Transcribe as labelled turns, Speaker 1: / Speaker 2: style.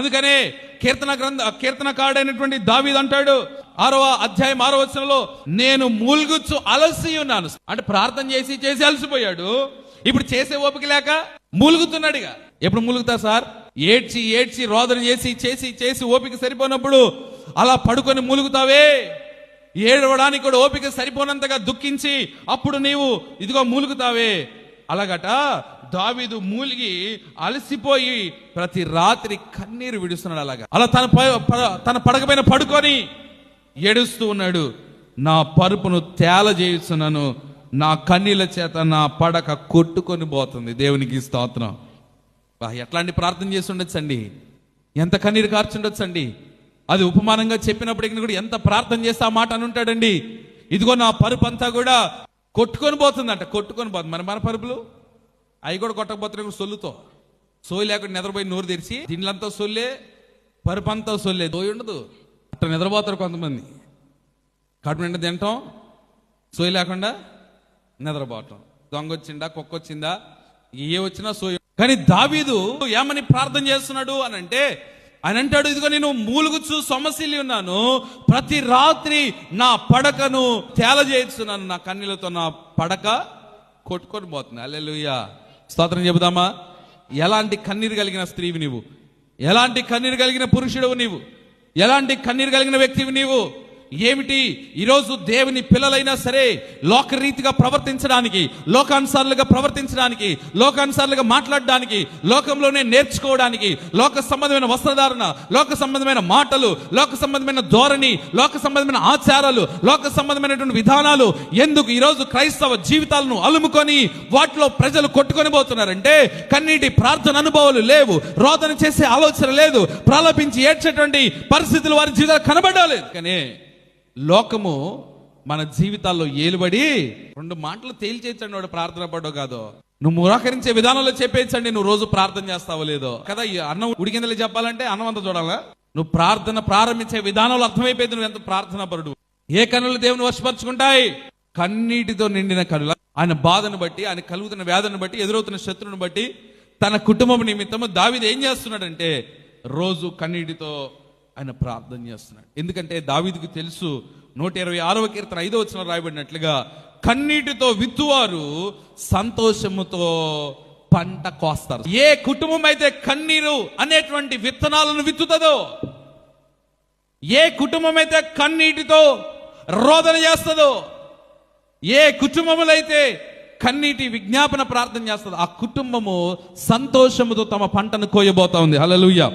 Speaker 1: అందుకనే కీర్తన గ్రంథ కీర్తనకాడైనటువంటి దావీద్ అంటాడు ఆరవ అధ్యాయం ఆరో వచనంలో నేను మూల్గుచ్చు అలసి ఉన్నాను. అంటే ప్రార్థన చేసి చేసి అలసిపోయాడు. ఇప్పుడు చేసే ఓపిక లేక మూలుగుతున్నాడుగా. ఎప్పుడు మూలుగుతా సార్? ఏడ్చి ఏడ్చి రోదన చేసి చేసి చేసి ఓపిక సరిపోనప్పుడు అలా పడుకొని మూలుగుతావే. ఏడవడానికి కూడా ఓపిక సరిపోనంతగా దుఃఖించి అప్పుడు నీవు ఇదిగో మూలుగుతావే. అలాగట దావీదు మూలిగి అలసిపోయి ప్రతి రాత్రి కన్నీరు విడుస్తున్నాడు అలాగా. అలా తన ప- తన పడకపైన పడుకొని ఏడుస్తూ ఉన్నాడు. నా పరుపును తేల నా కన్నీల చేత నా పడక కొట్టుకొని పోతుంది. దేవునికి స్తోత్రం. ఎట్లాంటి ప్రార్థన చేసి ఉండొచ్చండి ఎంత కన్నీరు కార్చుండొచ్చండి? అది ఉపమానంగా చెప్పినప్పటికీ కూడా ఎంత ప్రార్థన చేస్తే ఆ మాట అని ఉంటాడండి ఇదిగో నా పరుపు అంతా కూడా కొట్టుకొని పోతుందంట. కొట్టుకొని పోతుంది. మరి మన పరుపులు? అవి కూడా కొట్టకపోతున్నాయి సొల్లుతో. సోయి లేకుండా నిద్రపోయి నోరు తెరిచి దీనిలంతా సొల్లే పరుపు అంతా సొల్లే. దోయి ఉండదు. అట్లా నిద్రపోతారు కొంతమంది. కడుపు నిండా తింటాం సోయి లేకుండా నిద్రపోవటం దొంగ వచ్చిందా కుక్క వచ్చిందా ఏ వచ్చినా సోయి. కానీ దావీదు ఏమని ప్రార్థన చేస్తున్నాడు అని అంటే ఆయన అంటాడు ఇదిగో నేను మూలుగుచు సొమశీలి ఉన్నాను. ప్రతి రాత్రి నా పడకను తేలజేస్తున్నాను. నా కన్నీలతో నా పడక కొట్టుకొని పోతుంది. అల్లెలుయ్యా స్తోత్రం చెబుదామా? ఎలాంటి కన్నీరు కలిగిన స్త్రీవి నీవు? ఎలాంటి కన్నీరు కలిగిన పురుషుడవు నీవు? ఎలాంటి కన్నీరు కలిగిన వ్యక్తివి నీవు? ఏమిటి? ఈరోజు దేవుని పిల్లలైనా సరే లోకరీతిగా ప్రవర్తించడానికి లోకానుసారులుగా ప్రవర్తించడానికి లోకానుసారులుగా మాట్లాడడానికి లోకంలోనే నేర్చుకోవడానికి లోక సంబంధమైన వస్త్రధారణ లోక సంబంధమైన మాటలు లోక సంబంధమైన ధోరణి లోక సంబంధమైన ఆచారాలు లోక సంబంధమైనటువంటి విధానాలు ఎందుకు ఈరోజు క్రైస్తవ జీవితాలను అలుముకొని వాటిలో ప్రజలు కొట్టుకొని పోతున్నారంటే కన్నీటి ప్రార్థన అనుభవాలు లేవు రోదన చేసే ఆలోచన లేదు ప్రలపించి ఏడ్చేటువంటి పరిస్థితులు వారి జీవితాలు కనబడలేదు. కానీ లోకము మన జీవితాల్లో ఏలుబడి రెండు మాటలు తేల్చేయచ్చండి వాడు ప్రార్థన పడో కాదో. నువ్వు మురాకరించే విధానంలో చెప్పేయచ్చండి నువ్వు రోజు ప్రార్థన చేస్తావో లేదో. కదా అన్నం ఉడికిందలే చెప్పాలంటే అన్నం అంతా చూడాలా? నువ్వు ప్రార్థన ప్రారంభించే విధానంలో అర్థమైపోయింది నువ్వు ఎంత ప్రార్థన పరుడు ఏ కనులు దేవుని వశపరుచుకుంటాయి? కన్నీటితో నిండిన కనుల ఆయన బాధను బట్టి ఆయన కలుగుతున్న వ్యాధిని బట్టి ఎదురవుతున్న శత్రువుని బట్టి తన కుటుంబం నిమిత్తము దావిది ఏం చేస్తున్నాడంటే రోజు కన్నీటితో ఆయన ప్రార్థన చేస్తున్నాడు. ఎందుకంటే దావీదుకు తెలుసు నూట ఇరవై ఆరవ కీర్తన ఐదో వచ్చిన రాయబడినట్లుగా కన్నీటితో విత్తువారు సంతోషముతో పంట కోస్తారు. ఏ కుటుంబం అయితే కన్నీరు అనేటువంటి విత్తనాలను విత్తుతుందో ఏ కుటుంబం అయితే కన్నీటితో రోదన చేస్తుందో ఏ కుటుంబములైతే కన్నీటి విజ్ఞాపన ప్రార్థన చేస్తుందో ఆ కుటుంబము సంతోషముతో తమ పంటను కోయబోతా ఉంది. హల్లెలూయా.